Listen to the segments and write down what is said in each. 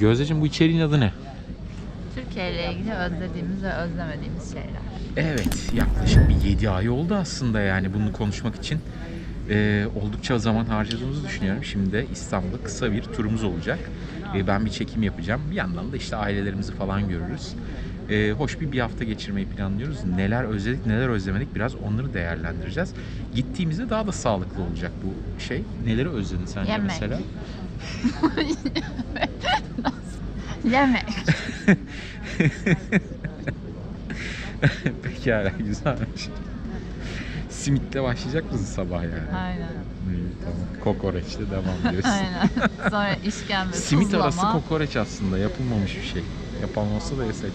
Gözdeciğim bu içeriğin adı ne? Türkiye ile ilgili özlediğimiz ve özlemediğimiz şeyler. Evet, yaklaşık bir 7 ay oldu aslında yani bunu konuşmak için. Ee, oldukça zaman harcadığımızı düşünüyorum. Şimdi de İstanbul'da kısa bir turumuz olacak. Ee, ben bir çekim yapacağım. Bir yandan da işte ailelerimizi falan görürüz. Ee, hoş bir bir hafta geçirmeyi planlıyoruz. Neler özledik, neler özlemedik biraz onları değerlendireceğiz. Gittiğimizde daha da sağlıklı olacak bu şey. Neleri özledin sence Yemek. mesela? Yemek. Pekala güzelmiş. Simitle başlayacak mısın sabah yani? Aynen. İyi, tamam. Kokoreçle devam diyorsun. Aynen. Sonra işkembe, Simit tuzlama. arası kokoreç aslında yapılmamış bir şey. Yapan olsa da yesek.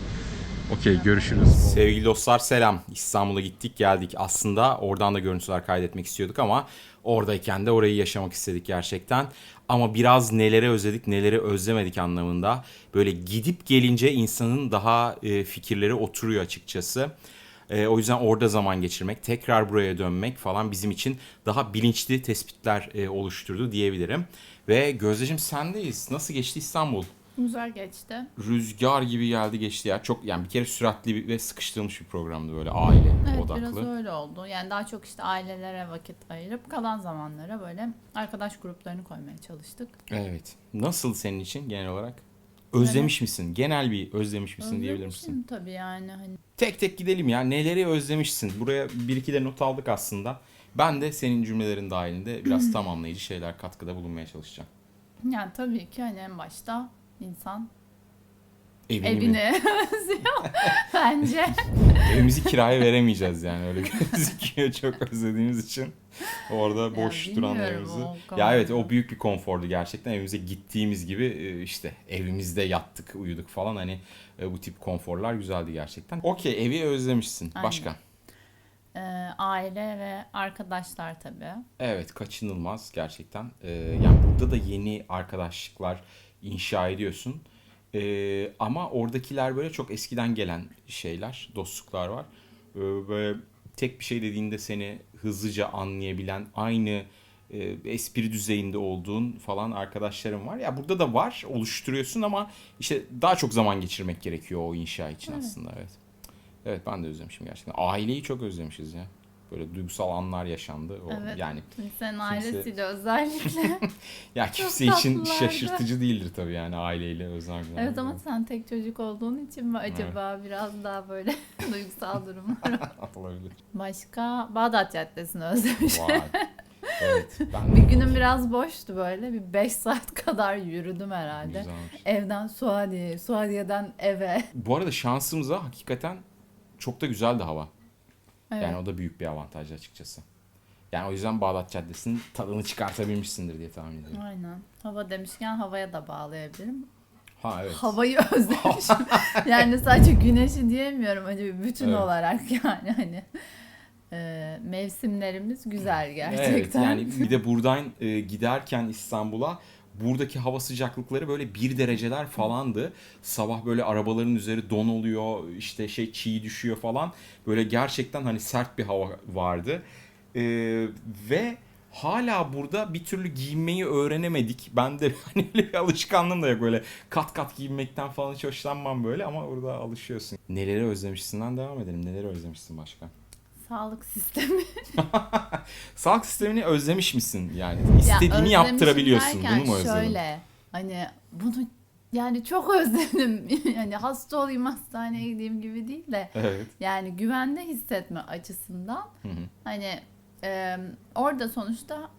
Okey görüşürüz. Sevgili dostlar selam. İstanbul'a gittik geldik. Aslında oradan da görüntüler kaydetmek istiyorduk ama oradayken de orayı yaşamak istedik gerçekten. Ama biraz neleri özledik neleri özlemedik anlamında. Böyle gidip gelince insanın daha e, fikirleri oturuyor açıkçası. E, o yüzden orada zaman geçirmek, tekrar buraya dönmek falan bizim için daha bilinçli tespitler e, oluşturdu diyebilirim. Ve Gözdeciğim sendeyiz. Nasıl geçti İstanbul? Güzel geçti. rüzgar gibi geldi geçti ya. Çok yani bir kere süratli ve sıkıştırılmış bir programdı böyle aile Evet odaklı. biraz öyle oldu. Yani daha çok işte ailelere vakit ayırıp kalan zamanlara böyle arkadaş gruplarını koymaya çalıştık. Evet. Nasıl senin için genel olarak? Özlemiş misin? Genel bir özlemiş misin diyebilir misin? Özlemişim tabii yani hani Tek tek gidelim ya. Neleri özlemişsin? Buraya bir iki de not aldık aslında. Ben de senin cümlelerin dahilinde biraz tamamlayıcı şeyler katkıda bulunmaya çalışacağım. yani tabii ki hani en başta insan Evini evini özlüyor bence. Evimizi kiraya veremeyeceğiz yani öyle gözüküyor çok özlediğimiz için. Orada boş Ya duran evimizi. Ya evet o büyük bir konfordu gerçekten. Evimize gittiğimiz gibi e, işte evimizde yattık, uyuduk falan hani e, bu tip konforlar güzeldi gerçekten. Okey evi özlemişsin. Aynen. Başka? Ee, aile ve arkadaşlar tabii. Evet kaçınılmaz gerçekten. Ee, yani burada da yeni arkadaşlıklar inşa ediyorsun. Ee, ama oradakiler böyle çok eskiden gelen şeyler, dostluklar var. Ee, böyle tek bir şey dediğinde seni hızlıca anlayabilen, aynı e, espri düzeyinde olduğun falan arkadaşlarım var. Ya burada da var, oluşturuyorsun ama işte daha çok zaman geçirmek gerekiyor o inşa için aslında evet. Evet ben de özlemişim gerçekten. Aileyi çok özlemişiz ya. Böyle duygusal anlar yaşandı. O, Evet. Yani Kimsenin Kimse- ailesiyle özellikle. ya kimse için şaşırtıcı değildir tabii yani aileyle günler. evet ama sen tek çocuk olduğun için mi acaba biraz daha böyle duygusal durumlar olabilir. Başka Bağdat Caddesi'ni özlemişim. Vay. Evet ben Bir günüm biraz boştu böyle. Bir 5 saat kadar yürüdüm herhalde. Güzelmiş. Evden Suadiye, Suadiye'den eve. Bu arada şansımıza hakikaten çok da güzeldi hava. Evet. Yani o da büyük bir avantaj açıkçası. Yani o yüzden Bağdat Caddesi'nin tadını çıkartabilmişsindir diye tahmin ediyorum. Aynen. Hava demişken havaya da bağlayabilirim. Ha evet. Havayı özlemişim. yani sadece güneşi diyemiyorum. Hani bütün Evet. olarak yani hani. e, mevsimlerimiz güzel gerçekten. Evet yani bir de buradan e, giderken İstanbul'a buradaki hava sıcaklıkları böyle bir dereceler falandı. Sabah böyle arabaların üzeri don oluyor işte şey çiğ düşüyor falan. Böyle gerçekten hani sert bir hava vardı. E, ve hala burada bir türlü giyinmeyi öğrenemedik. Ben de hani öyle bir alışkanlığım da yok böyle kat kat giyinmekten falan hiç hoşlanmam böyle ama orada alışıyorsun. Neleri özlemişsinden devam edelim. Neleri özlemişsin başka? Sağlık sistemi. Sağlık sistemini özlemiş misin yani? Ya İstediğini özlemişim yaptırabiliyorsun. Bunu mu özledin? Şöyle hani bunu yani çok özledim. yani hasta olayım hastaneye gideyim gibi değil de Evet. yani güvende hissetme açısından Hı hı. hani e, orada sonuçta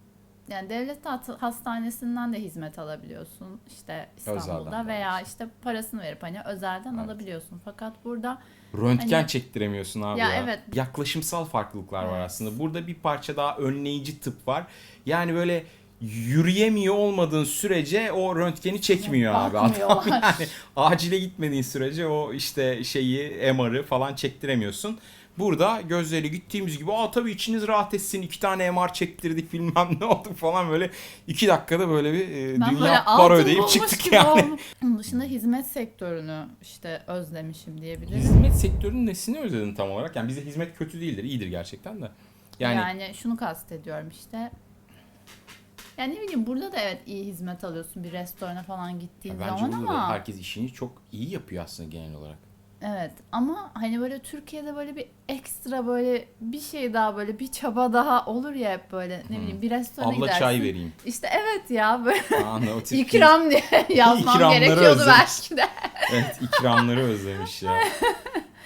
yani devlet hastanesinden de hizmet alabiliyorsun işte İstanbul'da Özelden veya alıyorsun. işte parasını verip hani özelden Evet. alabiliyorsun. Fakat burada Röntgen Hani- çektiremiyorsun abi Ya ya. evet. Yaklaşımsal farklılıklar var Evet. aslında. Burada bir parça daha önleyici tıp var. Yani böyle yürüyemiyor olmadığın sürece o röntgeni çekmiyor abi. Adam yani acile gitmediğin sürece o işte şeyi MR'ı falan çektiremiyorsun. Burada gözleri gittiğimiz gibi aa tabii içiniz rahat etsin iki tane MR çektirdik bilmem ne oldu falan böyle iki dakikada böyle bir e, ben dünya para ödeyip çıktık yani. oldum. Onun dışında hizmet sektörünü işte özlemişim diyebilirim. Hizmet sektörünün nesini özledin tam olarak? Yani bize hizmet kötü değildir, iyidir gerçekten de. Yani, Yani, şunu kastediyorum işte Yani ne bileyim burada da evet iyi hizmet alıyorsun bir restorana falan gittiğin Bence zaman ama herkes işini çok iyi yapıyor aslında genel olarak. Evet ama hani böyle Türkiye'de böyle bir ekstra böyle bir şey daha böyle bir çaba daha olur ya hep böyle ne bileyim bir restorana Abla gidersin. çay vereyim. İşte evet ya böyle Aa, ikram diye yazmam İkramları gerekiyordu özlemiş. belki de. Evet ikramları özlemiş ya.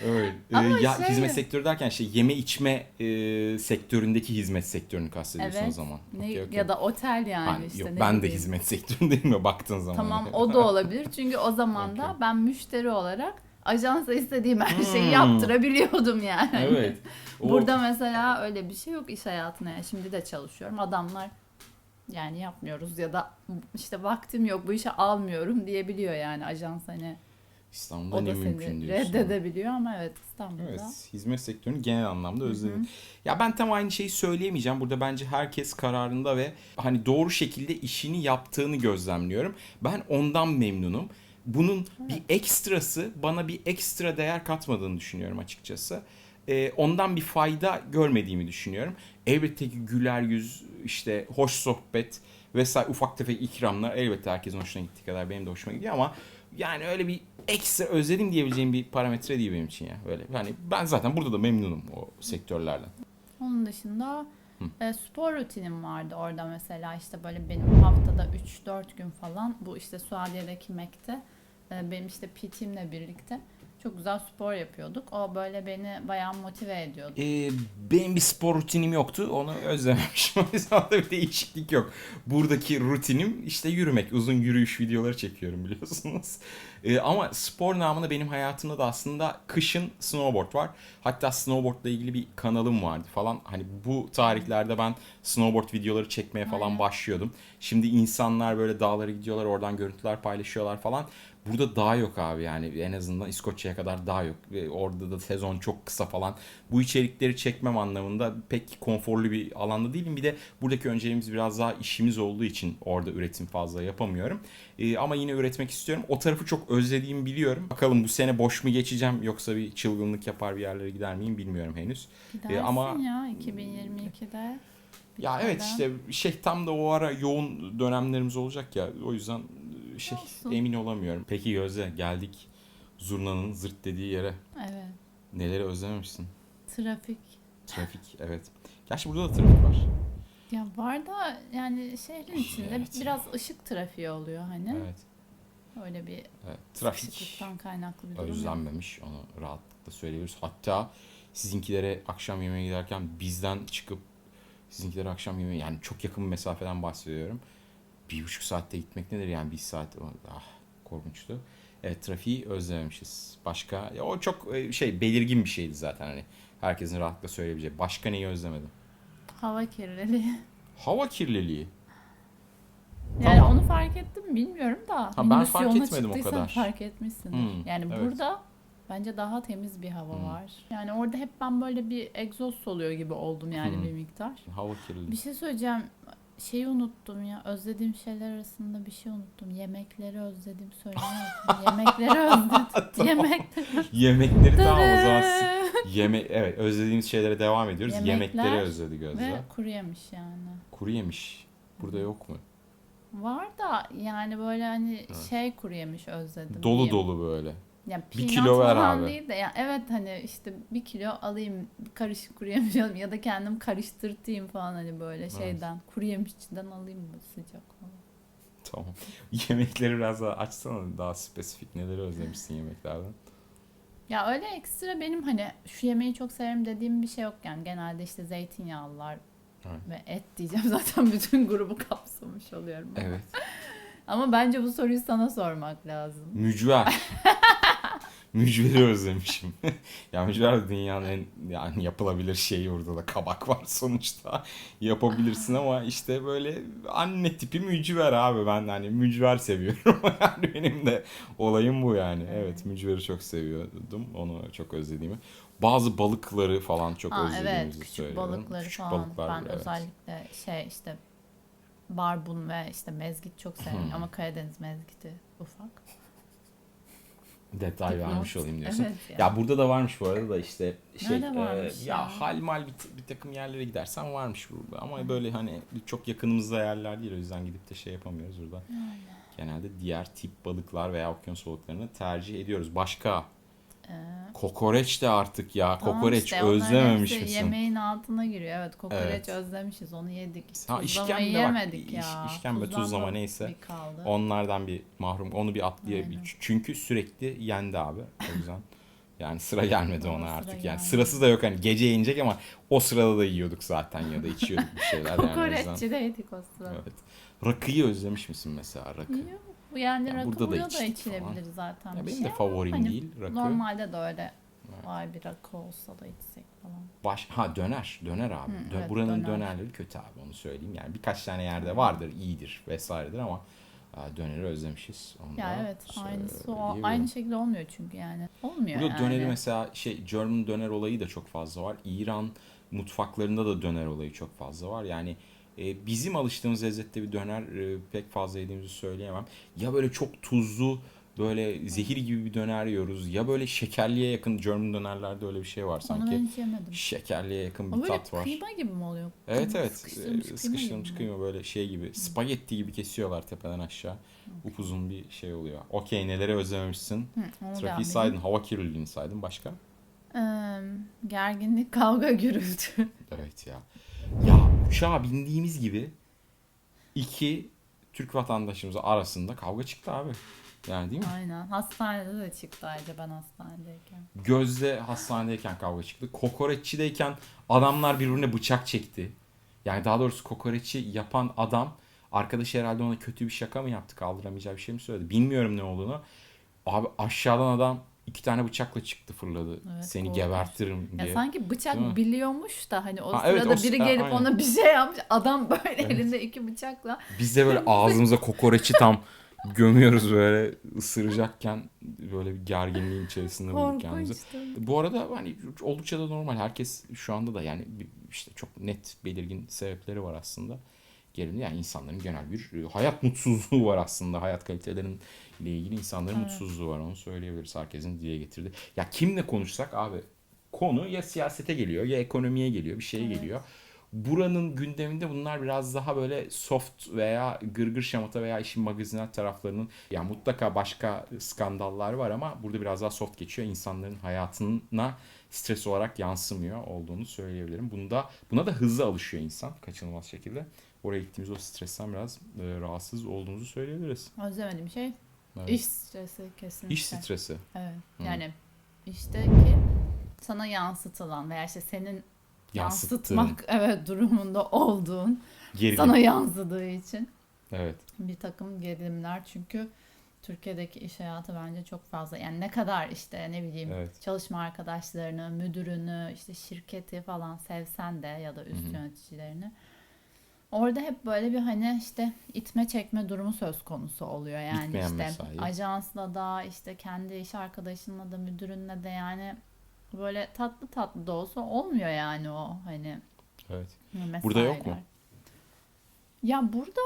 Evet. Ee, Ama ya şey- hizmet sektörü derken şey yeme içme e, sektöründeki hizmet sektörünü kastediyorsun o Evet. zaman. Ne, Okey, okey. Ya da otel yani Hani işte yok ne ben de bileyim. hizmet sektöründeyim ya baktığın zaman. Tamam o da olabilir. Çünkü o zaman da ben müşteri olarak ajansa istediğim her şeyi Hmm. yaptırabiliyordum yani. Evet. O- Burada mesela öyle bir şey yok iş hayatına. Yani şimdi de çalışıyorum. Adamlar yani yapmıyoruz ya da işte vaktim yok bu işe almıyorum diyebiliyor yani ajans hani. İstanbul'da O ne mümkün diyorsun. reddedebiliyor ama evet İstanbul'da. Evet, hizmet sektörünü genel anlamda özledim. Ya ben tam aynı şeyi söyleyemeyeceğim. Burada bence herkes kararında ve hani doğru şekilde işini yaptığını gözlemliyorum. Ben ondan memnunum. Bunun bir ekstrası bana bir ekstra değer katmadığını düşünüyorum açıkçası. Ee, ondan bir fayda görmediğimi düşünüyorum. Elbette ki güler yüz, işte hoş sohbet vesaire ufak tefek ikramlar elbette herkesin hoşuna gittiği kadar benim de hoşuma gidiyor ama yani öyle bir ekstra özledim diyebileceğim bir parametre değil benim için ya. Böyle hani ben zaten burada da memnunum o sektörlerden. Onun dışında e, spor rutinim vardı orada mesela işte böyle benim haftada 3-4 gün falan bu işte Suadiye'deki Mek'te e, benim işte PT'mle birlikte çok güzel spor yapıyorduk. O böyle beni bayağı motive ediyordu. Ee, benim bir spor rutinim yoktu. Onu özlememişim. O yüzden bir değişiklik yok. Buradaki rutinim işte yürümek. Uzun yürüyüş videoları çekiyorum biliyorsunuz. Ee, ama spor namına benim hayatımda da aslında kışın snowboard var. Hatta snowboardla ilgili bir kanalım vardı falan. Hani bu tarihlerde ben snowboard videoları çekmeye falan Aynen. başlıyordum. Şimdi insanlar böyle dağlara gidiyorlar oradan görüntüler paylaşıyorlar falan. Burada dağ yok abi yani en azından İskoçya'ya kadar dağ yok. Orada da sezon çok kısa falan. Bu içerikleri çekmem anlamında pek konforlu bir alanda değilim. Bir de buradaki önceliğimiz biraz daha işimiz olduğu için orada üretim fazla yapamıyorum. Ee, ama yine üretmek istiyorum. O tarafı çok özlediğimi biliyorum. Bakalım bu sene boş mu geçeceğim yoksa bir çılgınlık yapar bir yerlere gider miyim bilmiyorum henüz. Gidersin ama- ya 2022'de. Ya evet işte şey tam da o ara yoğun dönemlerimiz olacak ya. O yüzden şey Olsun. emin olamıyorum. Peki Gözde geldik zurnanın zırt dediği yere. Evet. Neleri özlememişsin? Trafik. Trafik evet. Gerçi burada da trafik var. Ya var da yani şehrin içinde Evet. biraz ışık trafiği oluyor hani. Evet. Öyle bir evet. Trafik kaynaklı bir durum. yok. özlenmemiş onu rahatlıkla söyleyebiliriz. Hatta sizinkilere akşam yemeğe giderken bizden çıkıp sizinkilere akşam yemeğe yani çok yakın bir mesafeden bahsediyorum. Bir buçuk saatte gitmek nedir yani bir saat ah korkunçtu. Evet trafiği özlememişiz. Başka ya o çok e, şey belirgin bir şeydi zaten hani herkesin rahatlıkla söyleyebileceği. Başka neyi özlemedim? Hava kirliliği. Hava kirliliği. Yani Tamam. onu fark ettim mi bilmiyorum da. ben minibüs fark etmedim o kadar. fark etmişsindir. Hmm, yani evet. burada bence daha temiz bir hava Hmm. var. Yani orada hep ben böyle bir egzoz soluyor gibi oldum yani Hmm. bir miktar. Hava kirliliği. Bir şey söyleyeceğim. Şeyi unuttum ya. Özlediğim şeyler arasında bir şey unuttum. Yemekleri özledim söylemeyi unuttum. Yemekleri özledim. Yemekleri. Yemekleri tamam o zaman siz- Yeme evet özlediğimiz şeylere devam ediyoruz. Yemekler Yemekleri özledi Gözde. Ve kuru yemiş yani. Kuru yemiş. Burada yok mu? Var da yani böyle hani şey kuru yemiş özledim. Dolu diyeyim. dolu böyle. Ya Bir kilo ver abi. değil de ya evet hani işte bir kilo alayım karışık kuru yemiş alayım ya da kendim karıştırtayım falan hani böyle şeyden kuru yemişçiden alayım mı sıcak falan. Tamam. Yemekleri biraz daha açsana daha spesifik. Neleri özlemişsin yemeklerden? Ya öyle ekstra benim hani şu yemeği çok severim dediğim bir şey yok yani genelde işte zeytinyağlılar Evet. ve et diyeceğim zaten bütün grubu kapsamış oluyorum. ama. Evet. Ama bence bu soruyu sana sormak lazım. Mücver. Mücveri özlemişim. ya mücver de dünyanın en yani yapılabilir şeyi orada da kabak var sonuçta. Yapabilirsin ama işte böyle anne tipi mücver abi ben hani mücver seviyorum. yani benim de olayım bu yani. Evet mücveri çok seviyordum. Onu çok özlediğimi. Bazı balıkları falan çok Aa, özlediğimizi evet küçük söylüyorum. balıkları Küçük falan balıklar ben evet. özellikle şey işte barbun ve işte mezgit çok Hmm. ama Karadeniz mezgiti ufak. Detay Dipnot. vermiş olayım diyorsun. Evet ya. ya. burada da varmış bu arada da işte şey e, ya, ya? hal mal bir, bir takım yerlere gidersen varmış burada ama böyle hani çok yakınımızda yerler değil o yüzden gidip de şey yapamıyoruz burada. Genelde diğer tip balıklar veya okyanus balıklarını tercih ediyoruz. Başka kokoreç de artık ya. Kokoreç işte, özlememiş misin? Yemeğin altına giriyor. Evet kokoreç Evet. özlemişiz. Onu yedik. Ha, işkembe bak, yemedik iş- ya. işkembe, Tuzdan tuzlama neyse. Bir. Onlardan bir mahrum. Onu bir atlayabilir. Aynen. Çünkü sürekli yendi abi. O yüzden yani sıra gelmedi ona sıra artık. Yani gelmedi. sırası da yok hani gece yenecek ama o sırada da yiyorduk zaten ya da içiyorduk bir şeyler yani. Kokoreççi de yedik o sırada. Evet. Rakıyı özlemiş misin mesela rakı? Yok, Bu yani Ya rakı burada burada da da, içtik içilebilir zaten. Ya bir benim şey de ama favorim hani değil rakı. Normalde de öyle. Vay bir rakı olsa da içsek falan. Baş, ha döner, döner abi. Hı, Dö- evet, Buranın döner. dönerleri kötü abi onu söyleyeyim. Yani birkaç tane yerde vardır, iyidir vesairedir ama e, döneri özlemişiz. Onu Ya evet aynısı o aynı şekilde olmuyor çünkü yani. Olmuyor Burada yani. döneri mesela şey German döner olayı da çok fazla var. İran mutfaklarında da döner olayı çok fazla var. Yani e, bizim alıştığımız lezzette bir döner e, pek fazla yediğimizi söyleyemem. Ya böyle çok tuzlu böyle zehir gibi bir döner yiyoruz ya böyle şekerliye yakın German dönerlerde öyle bir şey var Onu sanki. ben hiç yemedim. Şekerliye yakın O bir böyle tat var. kıyma gibi mi oluyor? Evet Kıyma, evet. Sıkıştırılmış, Ee, kıyma, Sıkıştırılmış mi? kıyma böyle şey gibi. Spagetti gibi kesiyorlar tepeden aşağı. Upuzun bir şey oluyor. Okey neleri özlememişsin? Hı, onu Trafiği saydın, hava kirliliğini saydın. Başka? Ee, gerginlik, kavga, gürültü. Evet ya. Uçağa bindiğimiz gibi iki Türk vatandaşımız arasında kavga çıktı abi. Yani değil mi? Aynen. Hastanede de çıktı ayrıca ben hastanedeyken. Gözde hastanedeyken kavga çıktı. Kokoreççideyken adamlar birbirine bıçak çekti. Yani daha doğrusu kokoreçi yapan adam arkadaşı herhalde ona kötü bir şaka mı yaptı kaldıramayacağı bir şey mi söyledi. Bilmiyorum ne olduğunu. Abi aşağıdan adam iki tane bıçakla çıktı fırladı. Evet, Seni korkunç. gebertirim Ya diye. sanki Değil mi? bıçak biliyormuş da hani o Ha, sırada evet, o biri gelip aynen. ona bir şey yapmış. Adam böyle elinde iki bıçakla. Biz de böyle ağzımıza kokoreçi tam gömüyoruz böyle ısıracakken böyle bir gerginliğin içerisinde bulduk kendimizi. Bu arada hani oldukça da normal. Herkes şu anda da yani işte çok net belirgin sebepleri var aslında. Gerildi yani insanların genel bir e, hayat mutsuzluğu var aslında. Hayat kalitelerinin ile ilgili insanların Evet. mutsuzluğu var onu söyleyebiliriz. Herkesin dile getirdi. Ya kimle konuşsak abi konu ya siyasete geliyor ya ekonomiye geliyor bir şeye Evet. geliyor. Buranın gündeminde bunlar biraz daha böyle soft veya gırgır şamata veya işin magazinel taraflarının ya mutlaka başka skandallar var ama burada biraz daha soft geçiyor. İnsanların hayatına stres olarak yansımıyor olduğunu söyleyebilirim. Bunda buna da hızlı alışıyor insan kaçınılmaz şekilde. Oraya gittiğimiz o stresten biraz e, rahatsız olduğumuzu söyleyebiliriz. Özlemediğim şey Evet. iş stresi kesinlikle. İş stresi. Evet. Hı. Yani işteki sana yansıtılan veya işte senin yansıtmak evet durumunda olduğun gerilim. sana yansıdığı için Evet. bir takım gerilimler çünkü Türkiye'deki iş hayatı bence çok fazla. Yani ne kadar işte ne bileyim Evet. çalışma arkadaşlarını, müdürünü, işte şirketi falan sevsen de ya da üst Hı hı. yöneticilerini orada hep böyle bir hani işte itme çekme durumu söz konusu oluyor. Yani Bitmeyen işte mesai. ajansla da işte kendi iş arkadaşınla da müdürünle de yani böyle tatlı tatlı da olsa olmuyor yani o hani Evet. mesailer. Burada yok mu? Ya burada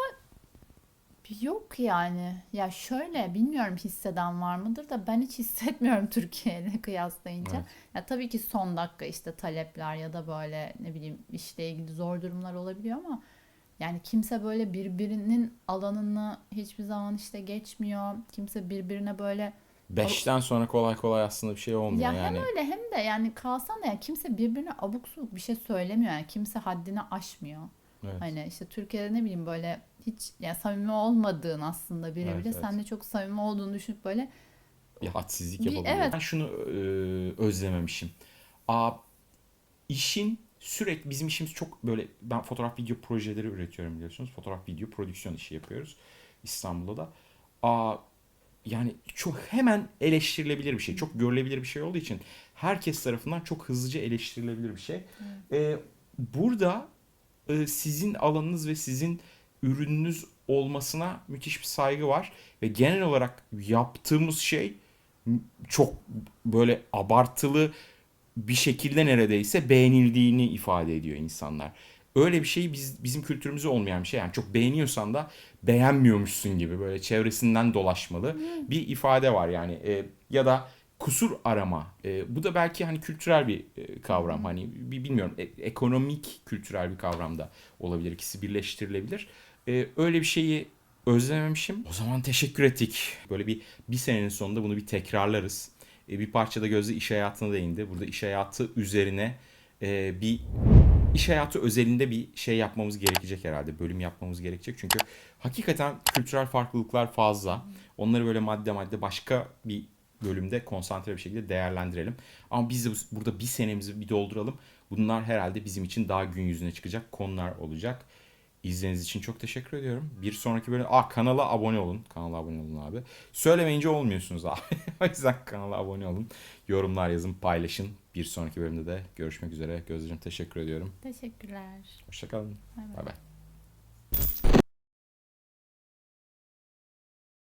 yok yani. Ya şöyle bilmiyorum hisseden var mıdır da ben hiç hissetmiyorum Türkiye ile kıyaslayınca. Evet. Ya tabii ki son dakika işte talepler ya da böyle ne bileyim işle ilgili zor durumlar olabiliyor ama yani kimse böyle birbirinin alanını hiçbir zaman işte geçmiyor. Kimse birbirine böyle Beşten sonra kolay kolay aslında bir şey olmuyor ya yani. hem öyle hem de yani kalsan da ya kimse birbirine abuk subuk bir şey söylemiyor yani kimse haddini aşmıyor. Evet. Hani işte Türkiye'de ne bileyim böyle hiç yani samimi olmadığın aslında biri Evet, bile evet. sen de çok samimi olduğunu düşünüp böyle bir hadsizlik yapabiliyor. evet. Ben şunu e, özlememişim. Aa, işin sürekli bizim işimiz çok böyle ben fotoğraf video projeleri üretiyorum biliyorsunuz. Fotoğraf video prodüksiyon işi yapıyoruz İstanbul'da da. Aa, yani çok hemen eleştirilebilir bir şey. Çok görülebilir bir şey olduğu için herkes tarafından çok hızlıca eleştirilebilir bir şey. Ee, burada e, sizin alanınız ve sizin ürününüz olmasına müthiş bir saygı var ve genel olarak yaptığımız şey çok böyle abartılı bir şekilde neredeyse beğenildiğini ifade ediyor insanlar. öyle bir şey biz, bizim kültürümüzde olmayan bir şey. Yani çok beğeniyorsan da beğenmiyormuşsun gibi böyle çevresinden dolaşmalı bir ifade var yani. E, ya da kusur arama. E, bu da belki hani kültürel bir e, kavram. Hani bir bilmiyorum e- ekonomik kültürel bir kavram da olabilir. İkisi birleştirilebilir. E, öyle bir şeyi özlememişim. O zaman teşekkür ettik. Böyle bir bir senenin sonunda bunu bir tekrarlarız. E, bir parça da Gözde iş hayatına değindi. Burada iş hayatı üzerine e, bir iş hayatı özelinde bir şey yapmamız gerekecek herhalde. Bölüm yapmamız gerekecek. Çünkü hakikaten kültürel farklılıklar fazla. Onları böyle madde madde başka bir bölümde konsantre bir şekilde değerlendirelim. Ama biz de bu- burada bir senemizi bir dolduralım. Bunlar herhalde bizim için daha gün yüzüne çıkacak konular olacak. İzlediğiniz için çok teşekkür ediyorum. Bir sonraki bölüm... Aa kanala abone olun. Kanala abone olun abi. Söylemeyince olmuyorsunuz abi. o yüzden kanala abone olun. Yorumlar yazın, paylaşın. Bir sonraki bölümde de görüşmek üzere. Gözler'cim teşekkür ediyorum. Teşekkürler. Hoşçakalın. Bay bay.